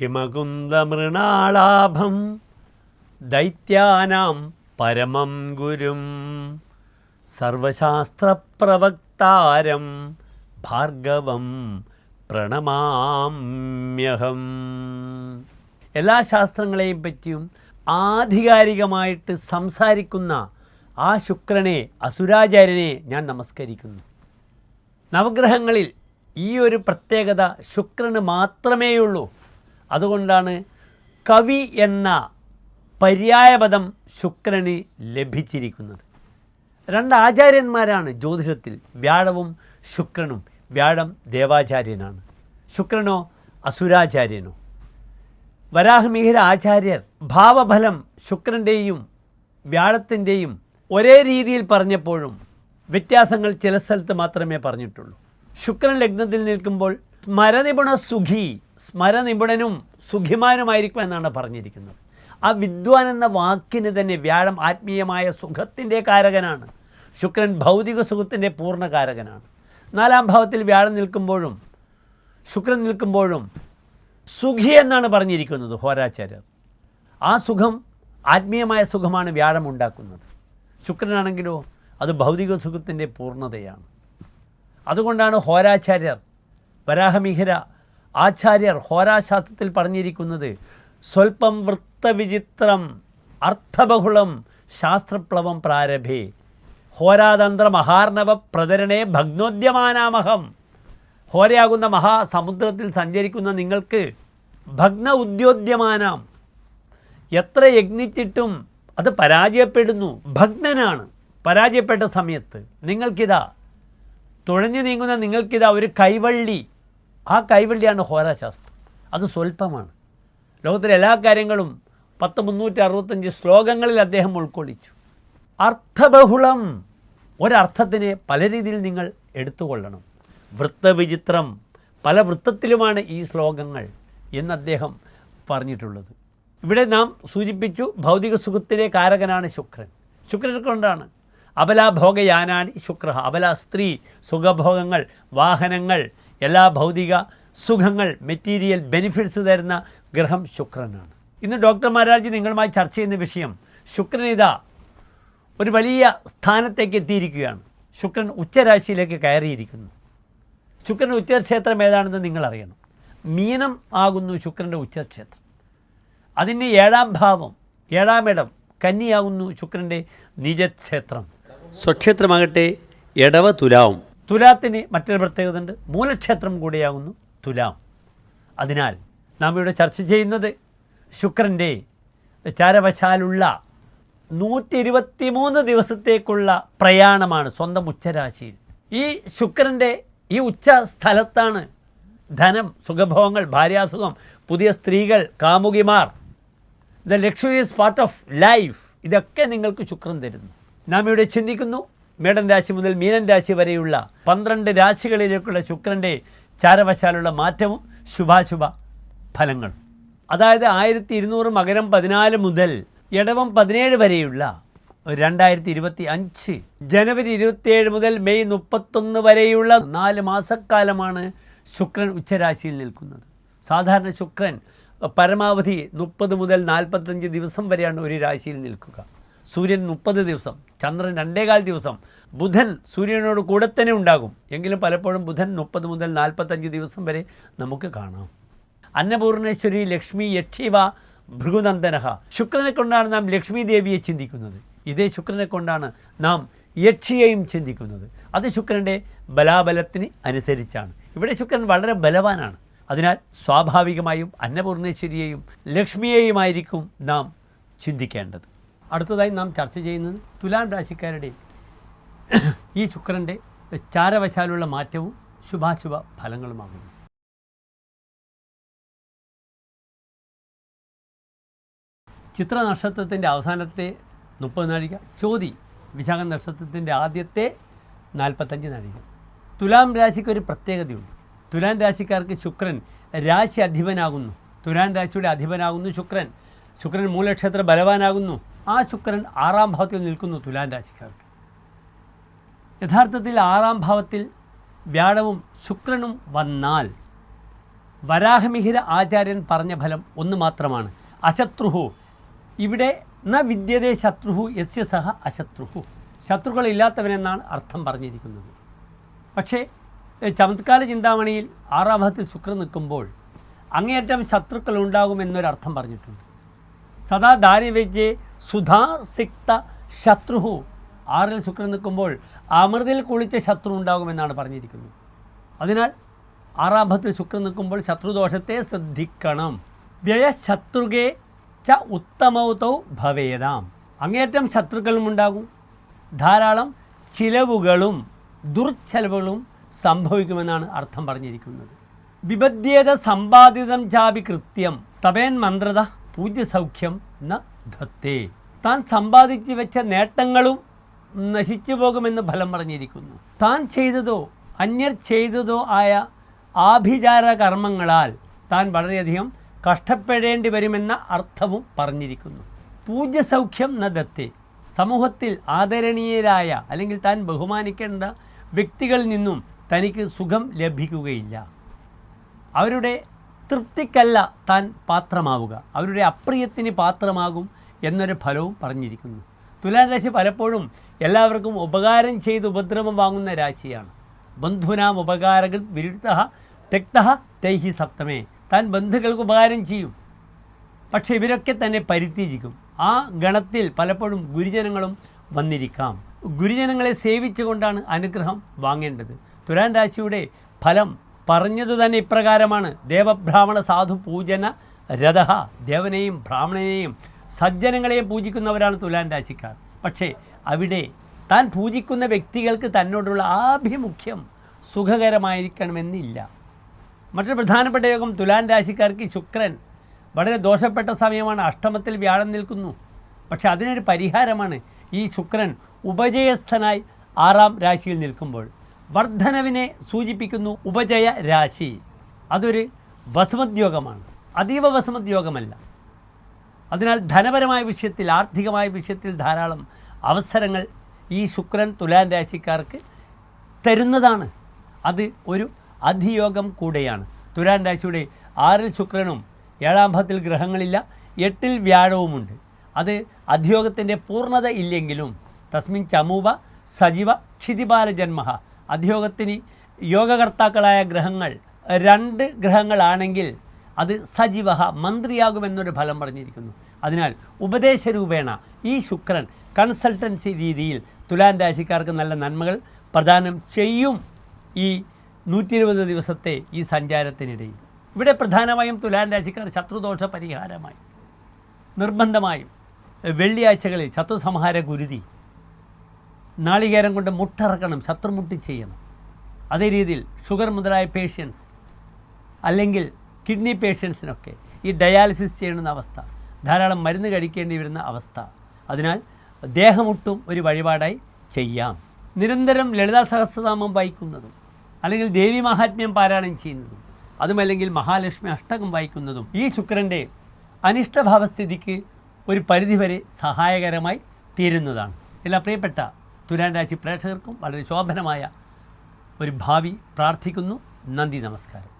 ഹിമകുന്ദമൃണാളാഭം ദൈത്യാനാം പരമം ഗുരും. സർവശാസ്ത്രപ്രവക്താരം ഭാർഗവം പ്രണമാമ്യഹം. എല്ലാ ശാസ്ത്രങ്ങളെയും പറ്റിയും ആധികാരികമായിട്ട് സംസാരിക്കുന്ന ആ ശുക്രനെ അസുരാചാര്യനെ ഞാൻ നമസ്കരിക്കുന്നു. നവഗ്രഹങ്ങളിൽ ഈ ഒരു പ്രത്യേകത ശുക്രന് മാത്രമേയുള്ളൂ. അതുകൊണ്ടാണ് കവി എന്ന പര്യായപദം ശുക്രന് ലഭിച്ചിരിക്കുന്നത്. രണ്ട് ആചാര്യന്മാരാണ് ജ്യോതിഷത്തിൽ വ്യാഴവും ശുക്രനും. വ്യാഴം ദേവാചാര്യനാണ്. ശുക്രനോ അസുരാചാര്യനോ. വരാഹമിഹിര ആചാര്യർ ഭാവഫലം ശുക്രന്റെയും വ്യാഴത്തിന്റെയും ഒരേ രീതിയിൽ പറഞ്ഞപ്പോഴും വ്യത്യാസങ്ങൾ ചില സ്ഥലത്ത് മാത്രമേ പറഞ്ഞിട്ടുള്ളൂ. ശുക്രൻ ലഗ്നത്തിൽ നിൽക്കുമ്പോൾ മരനിപുണ സുഖി സ്മരനിപുണനും സുഖിമാനുമായിരിക്കും എന്നാണ് പറഞ്ഞിരിക്കുന്നത്. ആ വിദ്വാൻ എന്ന വാക്കിന് തന്നെ വ്യാഴം ആത്മീയമായ സുഖത്തിന്റെ കാരകനാണ്. ശുക്രൻ ഭൗതിക സുഖത്തിന്റെ പൂർണകാരകനാണ് നാലാം ഭാവത്തിൽ വ്യാഴം നിൽക്കുമ്പോഴും ശുക്രൻ നിൽക്കുമ്പോഴും സുഖി എന്നാണ് പറഞ്ഞിരിക്കുന്നത് ഹോരാചാര്യർ. ആ സുഖം ആത്മീയമായ സുഖമാണ് വ്യാഴം ഉണ്ടാക്കുന്നത്. ശുക്രനാണെങ്കിലോ അത് ഭൗതിക സുഖത്തിന്റെ പൂർണതയാണ്. അതുകൊണ്ടാണ് ഹോരാചാര്യർ വരാഹമിഹിര ആചാര്യർ ഹോരാശാസ്ത്രത്തിൽ പറഞ്ഞിരിക്കുന്നത് സ്വൽപ്പം വൃത്തവിചിത്രം അർത്ഥബഹുളം ശാസ്ത്രപ്ലവം പ്രാരഭേ. ഹോരാതന്ത്ര മഹാർണവ പ്രതരണേ ഭഗ്നോദ്യമാനാമഹം. ഹോരയാകുന്ന മഹാസമുദ്രത്തിൽ സഞ്ചരിക്കുന്ന നിങ്ങൾക്ക് ഭഗ്ന ഉദ്യോദ്യമാനാം. എത്ര യജ്ഞിച്ചിട്ടും അത് പരാജയപ്പെടുന്നു. ഭഗ്നനാണ് പരാജയപ്പെട്ട സമയത്ത്. നിങ്ങൾക്കിതാ തുഴഞ്ഞു നീങ്ങുന്ന നിങ്ങൾക്കിതാ ഒരു കൈവള്ളി ആ കൈവള്ളിയാണ് ഹോരാശാസ്ത്രം അത് സ്വല്പമാണ്. ലോകത്തിലെ എല്ലാ കാര്യങ്ങളും പത്ത് മുന്നൂറ്റി അറുപത്തഞ്ച് ശ്ലോകങ്ങളിൽ അദ്ദേഹം ഉൾക്കൊള്ളിച്ചു. അർത്ഥബഹുളം ഒരർത്ഥത്തിനെ പല രീതിയിൽ നിങ്ങൾ എടുത്തുകൊള്ളണം. വൃത്തവിചിത്രം പല വൃത്തത്തിലുമാണ് ഈ ശ്ലോകങ്ങൾ എന്ന് അദ്ദേഹം പറഞ്ഞിട്ടുള്ളത്. ഇവിടെ നാം സൂചിപ്പിച്ചു ഭൗതിക സുഖത്തിലെ കാരകനാണ് ശുക്രൻ. ശുക്രൻ കൊണ്ടാണ് അബലാഭോഗയാനാനി ശുക്ര. അബല സ്ത്രീ സുഖഭോഗങ്ങൾ വാഹനങ്ങൾ എല്ലാ ഭൗതിക സുഖങ്ങൾ മെറ്റീരിയൽ ബെനിഫിറ്റ്സ് തരുന്ന ഗ്രഹം ശുക്രനാണ്. ഇന്ന് ഡോക്ടർ മഹാരാജ് നിങ്ങളുമായി ചർച്ച ചെയ്യുന്ന വിഷയം ശുക്രനിത ഒരു വലിയ സ്ഥാനത്തേക്ക് എത്തിയിരിക്കുകയാണ്. ശുക്രൻ ഉച്ചരാശിയിലേക്ക് കയറിയിരിക്കുന്നു. ശുക്രന്റെ ഉച്ചക്ഷേത്രം ഏതാണെന്ന് നിങ്ങളറിയണം. മീനം ആകുന്നു ശുക്രന്റെ ഉച്ചക്ഷേത്രം. അതിന്റെ ഏഴാം ഭാവം ഏഴാം ഇടം കന്നിയാകുന്നു ശുക്രന്റെ നിജക്ഷേത്രം. സ്വക്ഷേത്രമാകട്ടെ ഇടവ തുലാവും തുലാത്തിന് മറ്റൊരു പ്രത്യേകത ഉണ്ട് മൂലക്ഷേത്രം കൂടിയാകുന്നു തുലാം. അതിനാൽ നാം ഇവിടെ ചർച്ച ചെയ്യുന്നത് ശുക്രന്റെ ചാരവശാലുള്ള നൂറ്റി ഇരുപത്തി മൂന്ന് ദിവസത്തേക്കുള്ള പ്രയാണമാണ് സ്വന്തം ഉച്ചരാശിയിൽ. ഈ ശുക്രന്റെ ഈ ഉച്ച സ്ഥലത്താണ് ധനം സുഖഭോഗങ്ങൾ ഭാര്യാസുഖം പുതിയ സ്ത്രീകൾ കാമുകിമാർ. The luxurious part of life ഇതൊക്കെ നിങ്ങൾക്ക് ശുക്രൻ തരുന്നു. നാം ഇവിടെ ചിന്തിക്കുന്നു മേടൻ രാശി മുതൽ മീനൻ രാശി വരെയുള്ള പന്ത്രണ്ട് രാശികളിലേക്കുള്ള ശുക്രന്റെ ചാരവശാലുള്ള മാറ്റവും ശുഭാശുഭ ഫലങ്ങൾ. അതായത് ആയിരത്തി ഇരുന്നൂറ് മകരം പതിനാല് മുതൽ ഇടവം പതിനേഴ് വരെയുള്ള രണ്ടായിരത്തി ഇരുപത്തി അഞ്ച് ജനുവരി ഇരുപത്തിയേഴ് മുതൽ മെയ് മുപ്പത്തൊന്ന് വരെയുള്ള നാല് മാസക്കാലമാണ് ശുക്രൻ ഉച്ചരാശിയിൽ നിൽക്കുന്നത്. സാധാരണ ശുക്രൻ പരമാവധി മുപ്പത് മുതൽ നാൽപ്പത്തഞ്ച് ദിവസം വരെയാണ് ഒരു രാശിയിൽ നിൽക്കുക. സൂര്യൻ മുപ്പത് ദിവസം ചന്ദ്രൻ രണ്ടേകാൽ ദിവസം ബുധൻ സൂര്യനോട് കൂടെ തന്നെ ഉണ്ടാകും. എങ്കിലും പലപ്പോഴും ബുധൻ മുപ്പത് മുതൽ നാൽപ്പത്തഞ്ച് ദിവസം വരെ നമുക്ക് കാണാം. അന്നപൂർണേശ്വരി ലക്ഷ്മി യക്ഷിവ ഭൃഗുനന്ദനഹ. ശുക്രനെ കൊണ്ടാണ് നാം ലക്ഷ്മി ദേവിയെ ചിന്തിക്കുന്നത്. ഇതേ ശുക്രനെ കൊണ്ടാണ് നാം യക്ഷിയെയും ചിന്തിക്കുന്നത്. അത് ശുക്രന്റെ ബലാബലത്തിന് അനുസരിച്ചാണ്. ഇവിടെ ശുക്രൻ വളരെ ബലവാനാണ്. അതിനാൽ സ്വാഭാവികമായും അന്നപൂർണേശ്വരിയെയും ലക്ഷ്മിയെയുമായിരിക്കും നാം ചിന്തിക്കേണ്ടത്. അടുത്തതായി നാം ചർച്ച ചെയ്യുന്നത് തുലാം രാശിക്കാരുടെ ഈ ശുക്രന്റെ ചാരവശാലുള്ള മാറ്റവും ശുഭാശുഭ ഫലങ്ങളുമാകുന്നു. ചിത്ര നക്ഷത്രത്തിന്റെ അവസാനത്തെ മുപ്പത് നാഴിക ചോതി വിശാഖ നക്ഷത്രത്തിന്റെ ആദ്യത്തെ നാൽപ്പത്തഞ്ച് നാഴിക. തുലാം രാശിക്ക് ഒരു പ്രത്യേകതയുണ്ട്. തുലാം രാശിക്കാർക്ക് ശുക്രൻ രാശി അധിപനാകുന്നു. തുലാം രാശിയുടെ അധിപനാകുന്നു ശുക്രൻ. ശുക്രൻ മൂലക്ഷേത്ര ബലവാനാകുന്നു. ആ ശുക്രൻ ആറാം ഭാവത്തിൽ നിൽക്കുന്നു തുലാൻ രാശിക്കാർക്ക്. യഥാർത്ഥത്തിൽ ആറാം ഭാവത്തിൽ വ്യാഴവും ശുക്രനും വന്നാൽ വരാഹമിഹിര ആചാര്യൻ പറഞ്ഞ ഫലം ഒന്ന് മാത്രമാണ്. അശത്രുഹു. ഇവിടെ ന വിദ്യതേ ശത്രുഹു യസ്യ സഹ അശത്രുഹു. ശത്രുക്കളില്ലാത്തവനെന്നാണ് അർത്ഥം പറഞ്ഞിരിക്കുന്നത്. പക്ഷേ ചമത്കാല ചിന്താമണിയിൽ ആറാം ഭാഗത്തിൽ ശുക്രൻ നിൽക്കുമ്പോൾ അങ്ങേയറ്റം ശത്രുക്കൾ ഉണ്ടാകുമെന്നൊരർത്ഥം പറഞ്ഞിട്ടുണ്ട്. സദാ ദാരിവ്യജെ സുധാസിക്ത ശത്രുഹു. ആറിൽ ശുക്രൻ നിൽക്കുമ്പോൾ അമൃതിൽ കുളിച്ച ശത്രു ഉണ്ടാകുമെന്നാണ് പറഞ്ഞിരിക്കുന്നത്. അതിനാൽ ആറാഭത്തിൽ ശുക്രൻ നിൽക്കുമ്പോൾ ശത്രുദോഷത്തെ ശ്രദ്ധിക്കണം. വ്യയശത്രുകെ ച ഉത്തമൗതൗ ഭവേദാം. അങ്ങേറ്റം ശത്രുക്കളും ഉണ്ടാകും. ധാരാളം ചിലവുകളും ദുർച്ചെലവുകളും സംഭവിക്കുമെന്നാണ് അർത്ഥം പറഞ്ഞിരിക്കുന്നത്. വിപദ്യേത സമ്പാദിതം ചാപി കൃത്യം. തപേൻ മന്ത്രത പൂജ്യസൗഖ്യം ന ധത്തേ താൻ സമ്പാദിച്ചു വെച്ച നേട്ടങ്ങളും നശിച്ചു പോകുമെന്ന് ഫലം പറഞ്ഞിരിക്കുന്നു. താൻ ചെയ്തതോ അന്യർ ചെയ്തതോ ആയ ആഭിചാര കർമ്മങ്ങളാൽ താൻ വളരെയധികം കഷ്ടപ്പെടേണ്ടി വരുമെന്ന അർത്ഥവും പറഞ്ഞിരിക്കുന്നു. പൂജ്യസൗഖ്യം ന ദത്തേ സമൂഹത്തിൽ ആദരണീയരായ അല്ലെങ്കിൽ താൻ ബഹുമാനിക്കേണ്ട വ്യക്തികളിൽ നിന്നും തനിക്ക് സുഖം ലഭിക്കുകയില്ല. അവരുടെ തൃപ്തിക്കല്ല താൻ പാത്രമാവുക. അവരുടെ അപ്രിയത്തിന് പാത്രമാകും എന്നൊരു ഫലവും പറഞ്ഞിരിക്കുന്നു. തുലാം രാശി പലപ്പോഴും എല്ലാവർക്കും ഉപകാരം ചെയ്ത് ഉപദ്രവം വാങ്ങുന്ന രാശിയാണ്. ബന്ധുനാം ഉപകാരകൾ വിരുദ്ധ തെക്ത തൈഹി സപ്തമേ. താൻ ബന്ധുക്കൾക്ക് ഉപകാരം ചെയ്യും. പക്ഷെ ഇവരൊക്കെ തന്നെ പരിത്യജിക്കും. ആ ഗണത്തിൽ പലപ്പോഴും ഗുരുജനങ്ങളും വന്നിരിക്കാം. ഗുരുജനങ്ങളെ സേവിച്ചുകൊണ്ടാണ് അനുഗ്രഹം വാങ്ങേണ്ടത്. തുലാൻ രാശിയുടെ ഫലം പറഞ്ഞതു തന്നെ ഇപ്രകാരമാണ്. ദേവബ്രാഹ്മണ സാധു പൂജന രഥ. ദേവനെയും ബ്രാഹ്മണനെയും സജ്ജനങ്ങളെയും പൂജിക്കുന്നവരാണ് തുലാൻ രാശിക്കാർ. പക്ഷേ അവിടെ താൻ പൂജിക്കുന്ന വ്യക്തികൾക്ക് തന്നോടുള്ള ആഭിമുഖ്യം സുഖകരമായിരിക്കണമെന്നില്ല. മറ്റൊരു പ്രധാനപ്പെട്ട യോഗം തുലാൻ രാശിക്കാർക്ക് ശുക്രൻ. വളരെ ദോഷപ്പെട്ട സമയമാണ്. അഷ്ടമത്തിൽ വ്യാഴം നിൽക്കുന്നു. പക്ഷെ അതിനൊരു പരിഹാരമാണ് ഈ ശുക്രൻ ഉപജയസ്ഥനായി ആറാം രാശിയിൽ നിൽക്കുമ്പോൾ. വർധനവിനെ സൂചിപ്പിക്കുന്നു ഉപജയ രാശി. അതൊരു വസുമദ്യോഗമാണ്. അതീവ വസുമദ്യോഗമല്ല. അതിനാൽ ധനപരമായ വിഷയത്തിൽ ആർത്ഥികമായ വിഷയത്തിൽ ധാരാളം അവസരങ്ങൾ ഈ ശുക്രൻ തുലാൻ രാശിക്കാർക്ക് തരുന്നതാണ്. അത് ഒരു അധിയോഗം കൂടെയാണ്. തുലാൻ രാശിയുടെ ആറിൽ ശുക്രനും ഏഴാം ഭാവത്തിൽ ഗ്രഹങ്ങളില്ല എട്ടിൽ വ്യാഴവുമുണ്ട്. അത് അധിയോഗത്തിന്റെ പൂർണത ഇല്ലെങ്കിലും തസ്മിൻ ചമൂവ സജീവ ക്ഷിതിപാല ജന്മ അധിയോഗത്തിന് യോഗകർത്താക്കളായ ഗ്രഹങ്ങൾ രണ്ട് ഗ്രഹങ്ങളാണെങ്കിൽ അത് സജീവഹ മന്ത്രിയാകുമെന്നൊരു ഫലം പറഞ്ഞിരിക്കുന്നു. അതിനാൽ ഉപദേശരൂപേണ ഈ ശുക്രൻ കൺസൾട്ടൻസി രീതിയിൽ തുലാൻ രാശിക്കാർക്ക് നല്ല നന്മകൾ പ്രദാനം ചെയ്യും ഈ നൂറ്റി ഇരുപത് ദിവസത്തെ ഈ സഞ്ചാരത്തിനിടയിൽ. ഇവിടെ പ്രധാനമായും തുലാൻ രാശിക്കാർ ശത്രുദോഷ പരിഹാരമായി. നിർബന്ധമായും വെള്ളിയാഴ്ചകളിൽ ശത്രുസംഹാര ഗുരുതി. നാളികേരം കൊണ്ട് മുട്ടിറക്കണം ശത്രുമുട്ടി ചെയ്യണം. അതേ രീതിയിൽ ഷുഗർ മുതലായ പേഷ്യൻസ് അല്ലെങ്കിൽ കിഡ്നി പേഷ്യൻസിനൊക്കെ ഈ ഡയാലിസിസ് ചെയ്യുന്ന അവസ്ഥ ധാരാളം മരുന്ന് കഴിക്കേണ്ടി വരുന്ന അവസ്ഥ. അതിനാൽ ദേഹമൊട്ടും ഒരു വഴിപാടായി ചെയ്യാം. നിരന്തരം ലളിതാ സഹസ്രനാമം വായിക്കുന്നതും അല്ലെങ്കിൽ ദേവി മഹാത്മ്യം പാരായണം ചെയ്യുന്നതും അതുമല്ലെങ്കിൽ മഹാലക്ഷ്മി അഷ്ടകം വായിക്കുന്നതും ഈ ശുക്രന്റെ അനിഷ്ടഭാവസ്ഥിതിക്ക് ഒരു പരിധിവരെ സഹായകരമായി തീരുന്നതാണ്. എല്ലാ പ്രിയപ്പെട്ട തുലാൻ രാശി പ്രേക്ഷകർക്കും വളരെ ശോഭനമായ ഒരു ഭാവി പ്രാർത്ഥിക്കുന്നു. നന്ദി നമസ്കാരം.